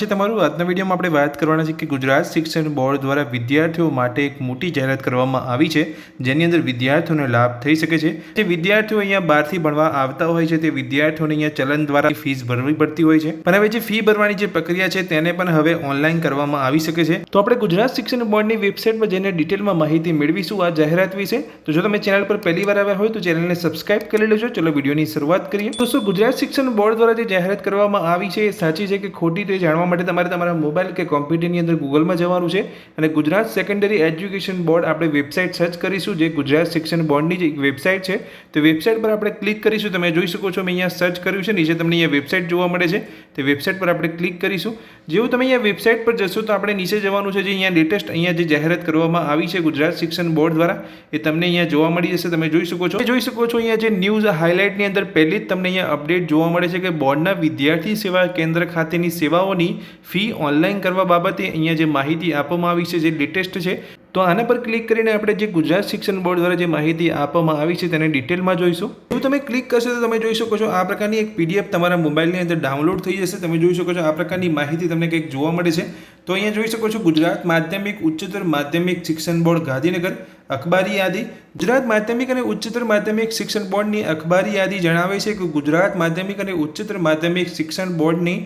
છે તમારું. આજના વિડીયોમાં આપણે વાત કરવાના છે કે ગુજરાત શિક્ષણ બોર્ડ દ્વારા વિદ્યાર્થીઓ માટે એક મોટી જાહેરાત કરવામાં આવી છે, જેની અંદર વિદ્યાર્થીઓને લાભ થઈ શકે છે. જે વિદ્યાર્થીઓ અહીંયા બહારથી ભણવા આવતા હોય છે, તે વિદ્યાર્થીઓને અહીંયા ચલન દ્વારા ફીસ ભરવી પડતી હોય છે. પણ હવે જે ફી ભરવાની જે પ્રક્રિયા છે, તેને પણ હવે ઓનલાઈન કરવામાં આવી શકે છે. તો આપણે ગુજરાત શિક્ષણ બોર્ડની વેબસાઇટ પર જઈને ડિટેલમાં માહિતી મેળવીશું આ જાહેરાત વિશે. તો જો તમે ચેનલ પર પહેલી વાર આવ્યા હોય, તો ચેનલને સબસ્ક્રાઇબ કરી લેજો. ચલો વિડીયોની શરૂઆત કરીએ. દોસ્તો, ગુજરાત શિક્ષણ બોર્ડ દ્વારા જે જાહેરાત કરવામાં આવી છે, એ સાચી છે કે ખોટી, તે જાણવા માટે તમારે તમારા મોબાઈલ કે કોમ્પ્યુટરની અંદર ગૂગલમાં જવાનું છે અને ગુજરાત સેકન્ડરી એજ્યુકેશન બોર્ડ આપણે વેબસાઇટ સર્ચ કરીશું, જે ગુજરાત શિક્ષણ બોર્ડની જે વેબસાઇટ છે. તો વેબસાઇટ પર આપણે ક્લિક કરીશું, તમે જોઈ શકો છો મેં અહીંયા સર્ચ કર્યું છે, નીચે તમને અહીંયા વેબસાઇટ જોવા મળે છે. તે વેબસાઇટ પર આપણે ક્લિક કરીશું. જેવું તમે અહીંયા વેબસાઇટ પર જશો, તો આપણે નીચે જવાનું છે, જે અહીંયા લેટેસ્ટ અહીંયા જે જાહેરાત કરવામાં આવી છે ગુજરાત શિક્ષણ બોર્ડ દ્વારા, એ તમને અહીંયા જોવા મળી જશે. તમે જોઈ શકો છો. જોઈ શકો છો અહીંયા જે ન્યૂઝ હાઇલાઇટની અંદર પહેલી જ તમને અહીંયા અપડેટ જોવા મળે છે કે બોર્ડના વિદ્યાર્થી સેવા કેન્દ્ર ખાતેની સેવાઓની ફી ઓનલાઈન કરવા બાબતે અહીંયા જે માહિતી આપવામાં આવી છે, જે લેટેસ્ટ છે, તો આના પર ક્લિક કરીને આપણે જે ગુજરાત શિક્ષણ બોર્ડ દ્વારા જે માહિતી આપવામાં આવી છે, તેને ડિટેલમાં જોઈશું. જો તમે ક્લિક કરશો તો તમે જોઈ શકો છો, આ પ્રકારની એક પીડીએફ તમારા મોબાઈલની અંદર ડાઉનલોડ થઈ જશે. તમે જોઈ શકો છો, આ પ્રકારની માહિતી તમને કંઈક જોવા મળે છે. તો અહીંયા જોઈ શકો છો ગુજરાત માધ્યમિક, ઉચ્ચતર માધ્યમિક શિક્ષણ બોર્ડ, ગાંધીનગર. અખબારી યાદી. ગુજરાત માધ્યમિક અને ઉચ્ચતર માધ્યમિક શિક્ષણ બોર્ડની અખબારી યાદી જણાવે છે કે ગુજરાત માધ્યમિક અને ઉચ્ચતર માધ્યમિક શિક્ષણ બોર્ડની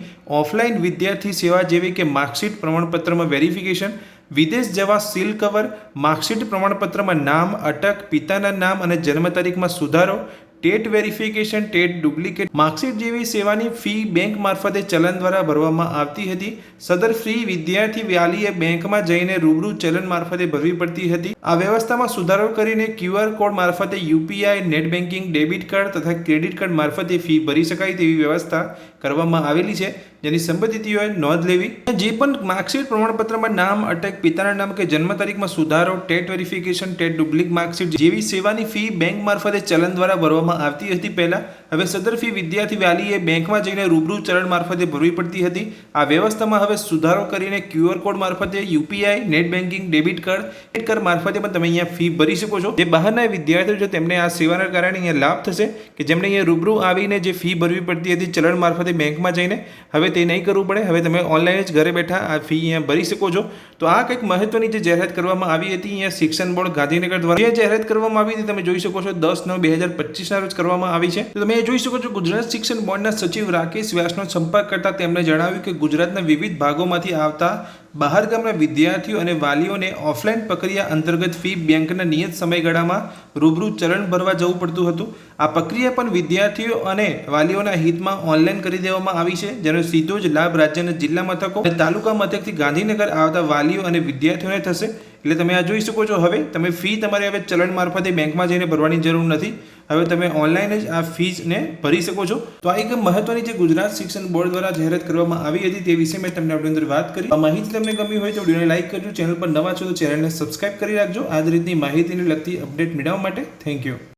ઓફલાઈન વિદ્યાર્થી સેવા જેવી કે માર્કશીટ પ્રમાણપત્રમાં વેરિફિકેશન, વિદેશ જવા સીલ કવર, માર્કશીટ પ્રમાણપત્રમાં નામ, અટક, પિતાના નામ અને જન્મ તારીખમાં સુધારો TET verification, TET duplicate. Marksheet જેવી સેવાની ફી બેંક મારફતે ચલણ દ્વારા ભરવામાં આવતી હતી. સદર ફી વિદ્યાર્થી વાલીએ બેંકમાં જઈને રૂબરૂ ચલણ મારફતે ભરવી પડતી હતી. આ વ્યવસ્થામાં સુધારો કરીને ક્યુઆર કોડ મારફતે UPI net banking debit card તથા ક્રેડિટ કાર્ડ મારફતે ફી ભરી શકાય તેવી વ્યવસ્થા કરવામાં આવેલી છે. જેની સંબંધિતોએ નોંધ લેવી. જે પણ માર્કશીટ પ્રમાણપત્રમાં નામ, અટક, પિતાના નામ કે જન્મ તારીખમાં સુધારો, TET verification, TET duplicate marksheet જેવી સેવાની ફી બેંક મારફતે ચલન દ્વારા ભરવામાં આવતી હતી પહેલા. હવે સદર ફી વિદ્યાર્થી વાલીએ બેંકમાં જઈને રૂબરૂ ચલણ મારફતે ભરવી પડતી હતી. આ વ્યવસ્થામાં હવે સુધારો કરીને ક્યુઆર કોડ મારફતે UPI, net banking debit card, credit card મારફતે પણ તમે અહીંયા ફી ભરી શકો છો. જે બહારના વિદ્યાર્થીઓ છે, તેમને આ સેવાના કારણે અહીંયા લાભ થશે કે જેમને અહીંયા રૂબરૂ આવીને જે ફી ભરવી પડતી હતી ચલણ મારફતે બેંકમાં જઈને, હવે તે નહીં કરવું પડે. હવે તમે ઓનલાઈન જ ઘરે બેઠા આ ફી અહીંયા ભરી શકો છો. તો આ કંઈક મહત્વની જે જાહેરાત કરવામાં આવી હતી, અહીંયા શિક્ષણ બોર્ડ ગાંધીનગર દ્વારા. જે જાહેરાત કરવામાં આવી હતી, તમે જોઈ શકો છો, દસ નવ બે હજાર પચીસના રોજ કરવામાં આવી છે. તો તમે જોઈ શકો છો ગુજરાત શિક્ષણ બોર્ડના સચિવ રાકેશ વ્યાસનો સંપર્ક કરતા તેમણે જણાવ્યું કે ગુજરાતના વિવિધ ભાગોમાંથી આવતા બહાર ગામના વિદ્યાર્થીઓ અને વાલીઓને ઓફલાઈન પ્રક્રિયા અંતર્ગત ફી, બેંકના નિયત સમયગાળામાં રૂબરૂ ચલણ ભરવા જવું પડતું હતું. આ પ્રક્રિયા પણ વિદ્યાર્થીઓ અને વાલીઓના હિતમાં ઓનલાઈન કરી દેવામાં આવી છે, જેનો સીધો જ લાભ રાજ્યના જિલ્લા મથકો અને તાલુકા મથકથી ગાંધીનગર આવતા વાલીઓ અને વિદ્યાર્થીઓને થશે. એટલે તમે આ જોઈ શકો છો, હવે તમે ફી તમારે હવે ચલણ મારફતે બેંકમાં જઈને ભરવાની જરૂર નથી. હવે તમે ઓનલાઈન જ આ ફીઝને ભરી શકો છો. તો આ એક મહત્વની જે ગુજરાત શિક્ષણ બોર્ડ દ્વારા જાહેરાત કરવામાં આવી હતી, તે વિશે મેં તમને આપણી અંદર વાત કરી. આ માહિતી તમને ગમી હોય તો વિડીયોને લાઇક કરજો, ચેનલ પર નવા છો તો ચેનલને સબસ્ક્રાઇબ કરી રાખજો. આ જ રીતની માહિતીને લગતી અપડેટ મેળવવા માટે થેન્ક યુ.